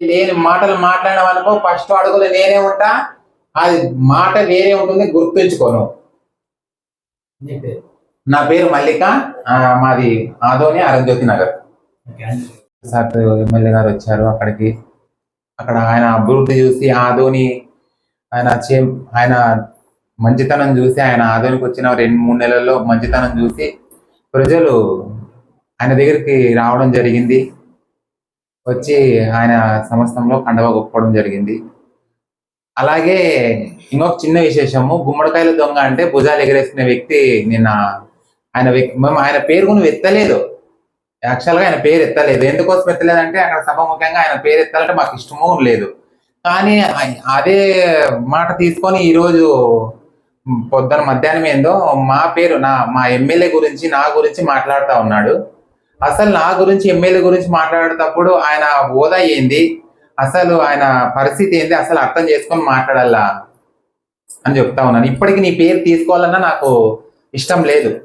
లేని మాటలు మాట్లాడడం అనుకో ఫస్ట్ అడుగులు నేనే ఉంటా. అది మాట వేరే ఉంటుంది గుర్తుంచుకోను. నీ పేరు? మల్లిక. మాది ఆదోని అరంజ్యోతి నగర్. సార్ ఎమ్మెల్యే గారు వచ్చారు అక్కడికి. అక్కడ ఆయన అభివృద్ధి చూసి ఆదోని ఆయన చే ఆయన మంచితనం చూసి ఆయన ఆదోనికి వచ్చిన రెండు మూడు నెలల్లో మంచితనం చూసి ప్రజలు ఆయన దగ్గరికి రావడం జరిగింది. వచ్చి ఆయన సమస్తంలో కండవ గొప్పడం జరిగింది. అలాగే ఇంకొక చిన్న విశేషము గుమ్మడికాయల దొంగ అంటే భుజాలు ఎగరేసిన వ్యక్తి నిన్న ఆయన మేము ఆయన పేరు కూడా ఎత్తలేదు యాక్చువల్గా ఆయన పేరు ఎత్తలేదు. ఎందుకోసం ఎత్తలేదంటే అక్కడ సభ ముఖ్యంగా ఆయన పేరు ఎత్తాలంటే మాకు ఇష్టమూ లేదు. కానీ అదే మాట తీసుకొని ఈరోజు పొద్దున మధ్యాహ్నం ఏందో మా పేరు నా మా ఎమ్మెల్యే గురించి నా గురించి మాట్లాడుతూ ఉన్నాడు. అసలు నా గురించి ఎమ్మెల్యే గురించి మాట్లాడేటప్పుడు ఆయన హోదా ఏంది? అసలు ఆయన పరిస్థితి ఏంది? అసలు అర్థం చేసుకొని మాట్లాడాలా? అని చెప్తా ఉన్నాను. ఇప్పటికి నీ పేరు తీసుకోవాలన్నా నాకు ఇష్టం లేదు.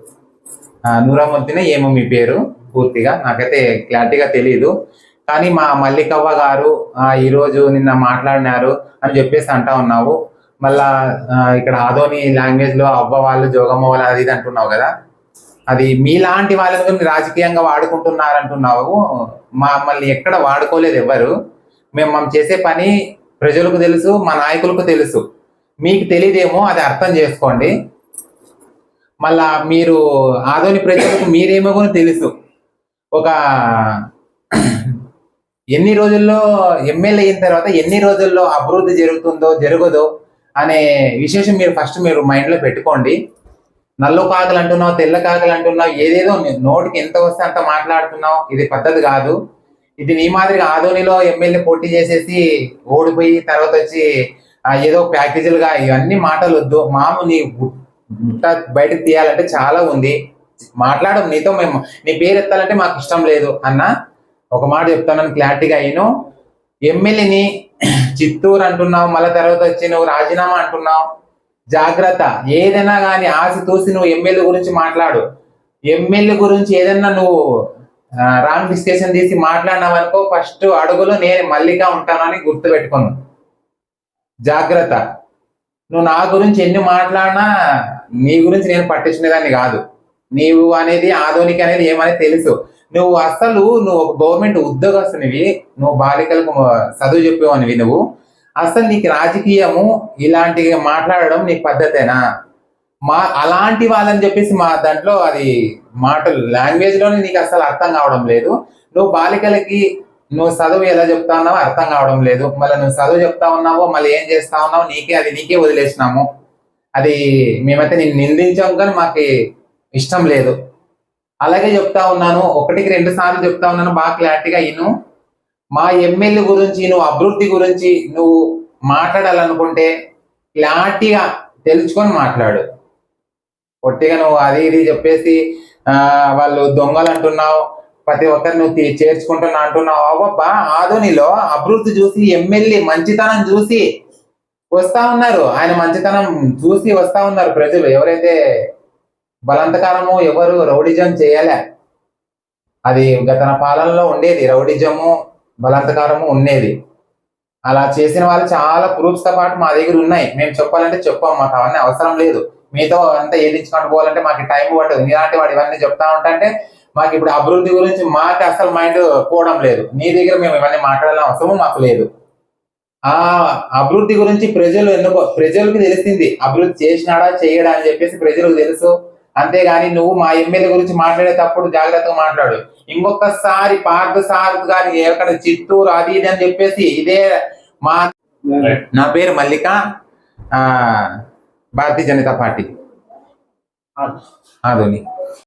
ఆ, నూరామూర్తినే ఏమో మీ పేరు పూర్తిగా. నాకైతే క్లారిటీగా తెలియదు కానీ మా మల్లికవ్వ గారు ఈరోజు నిన్న మాట్లాడినారు అని చెప్పేసి అంటా ఉన్నావు. మళ్ళా ఇక్కడ ఆదోని లాంగ్వేజ్లో అవ్వ వాళ్ళు జోగమ్మ వాళ్ళు అది ఇది అంటున్నావు కదా. అది మీలాంటి వాళ్ళని కూడా రాజకీయంగా వాడుకుంటున్నారు అంటున్నావు మమ్మల్ని ఎక్కడ వాడుకోలేదు ఎవరు మేము మనం చేసే పని ప్రజలకు తెలుసు మా నాయకులకు తెలుసు. మీకు తెలియదేమో అది అర్థం చేసుకోండి. మళ్ళా మీరు ఆదోని ప్రజలకు మీరేమో కూడా తెలుసు. ఒక ఎన్ని రోజుల్లో ఎమ్మెల్యే అయిన తర్వాత ఎన్ని రోజుల్లో అభివృద్ధి జరుగుతుందో జరగదో అనే విశేషం మీరు ఫస్ట్ మీరు మైండ్లో పెట్టుకోండి. నల్ల కాకలు అంటున్నావు తెల్ల కాకలు అంటున్నావు ఏదేదో నోటికి ఎంత వస్తే అంత మాట్లాడుతున్నావు. ఇది పద్ధతి కాదు. ఇది నీ మాదిరిగా ఆధోనిలో ఎమ్మెల్యే పోటీ చేసేసి ఓడిపోయి తర్వాత వచ్చి ఏదో ప్యాకేజీలుగా ఇవన్నీ మాటలు వద్దు. మాము నీ గుట్ట బయటకు తీయాలంటే చాలా ఉంది. మాట్లాడడం నీతో మేము నీ పేరు ఎత్తాలంటే మాకు ఇష్టం లేదు అన్న. ఒక మాట చెప్తాను క్లారిటీగా అయ్యాను ఎమ్మెల్యేని చిత్తూరు అంటున్నావు మళ్ళీ తర్వాత వచ్చి నువ్వు రాజీనామా అంటున్నావు. జాగ్రత్త. ఏదైనా కానీ ఆశ తూసి నువ్వు ఎమ్మెల్యే గురించి మాట్లాడు. ఎమ్మెల్యే గురించి ఏదైనా నువ్వు రాంగ్ డిస్కషన్ తీసి మాట్లాడినావు అనుకో ఫస్ట్ అడుగులో నేను మళ్ళీగా ఉంటానని గుర్తుపెట్టుకోను. జాగ్రత్త. నువ్వు నా గురించి ఎన్ని మాట్లాడినా నీ గురించి నేను పట్టించుకునేదాన్ని కాదు. నీవు అనేది ఆధునిక అనేది ఏమనేది తెలుసు. నువ్వు అసలు నువ్వు ఒక గవర్నమెంట్ ఉద్యోగస్తునివి నువ్వు బాలికలకు చదువు చెప్పేవానివి నువ్వు. అసలు నీకు రాజకీయము ఇలాంటి మాట్లాడడం నీకు పద్ధతేనా? మా అలాంటి వాళ్ళని చెప్పేసి మా దాంట్లో అది మాటలు లాంగ్వేజ్లోనే నీకు అసలు అర్థం కావడం లేదు. నువ్వు బాలికలకి నువ్వు చదువు ఎలా చెప్తా ఉన్నావో అర్థం కావడం లేదు. మళ్ళీ నువ్వు చదువు చెప్తా ఉన్నావో మళ్ళీ ఏం చేస్తా ఉన్నావో నీకే అది నీకే వదిలేసినాము. అది మేమైతే నేను నిందించాం కానీ మాకు ఇష్టం లేదు. అలాగే చెప్తా ఉన్నాను. ఒకటికి రెండు సార్లు చెప్తా ఉన్నాను. బాగా క్లారిటీగా ఇను. మా ఎమ్మెల్యే గురించి నువ్వు అభివృద్ధి గురించి నువ్వు మాట్లాడాలనుకుంటే క్లారిటీగా తెలుసుకొని మాట్లాడు. పొట్టిగా నువ్వు అది ఇది చెప్పేసి వాళ్ళు దొంగలు అంటున్నావు ప్రతి ఒక్కరిని నువ్వు చేర్చుకుంటున్నా అంటున్నావు. అవ్వబ్బా ఆధునిలో అభివృద్ధి చూసి ఎమ్మెల్యే మంచితనం చూసి వస్తా ఉన్నారు. ఆయన మంచితనం చూసి వస్తా ఉన్నారు ప్రజలు. ఎవరైతే బలంతకాలము ఎవరు రౌడిజం చేయలే? అది గత పాలనలో ఉండేది రౌడిజము బలాత్కారము ఉండేది. అలా చేసిన వాళ్ళు చాలా ప్రూఫ్స్తో పాటు మా దగ్గర ఉన్నాయి. మేము చెప్పాలంటే చెప్పాం మాకు అవన్నీ అవసరం లేదు. మీతో అంతా ఏదించుకుంటూ పోవాలంటే మాకు టైం పట్టదు. నీలాంటి వాడు ఇవన్నీ చెప్తా ఉంటే మాకు ఇప్పుడు అభివృద్ధి గురించి మాకు అసలు మైండ్ పోవడం లేదు. నీ దగ్గర మేము ఇవన్నీ మాట్లాడాలని అవసరం మాకు లేదు. ఆ అభివృద్ధి గురించి ప్రజలు ఎందుకో ప్రజలకు తెలిసింది. అభివృద్ధి చేసినాడా చేయడా అని చెప్పేసి ప్రజలకు తెలుసు. అంతేగాని నువ్వు మా ఎమ్మెల్యే గురించి మాట్లాడేటప్పుడు జాగ్రత్తగా మాట్లాడు. ఇంకొకసారి పార్థ సార్ గారి ఎక్కడ చిత్తూరు అది ఇది అని చెప్పేసి ఇదే మా నా పేరు మల్లిక ఆ భారతీయ జనతా పార్టీ. ఆధోని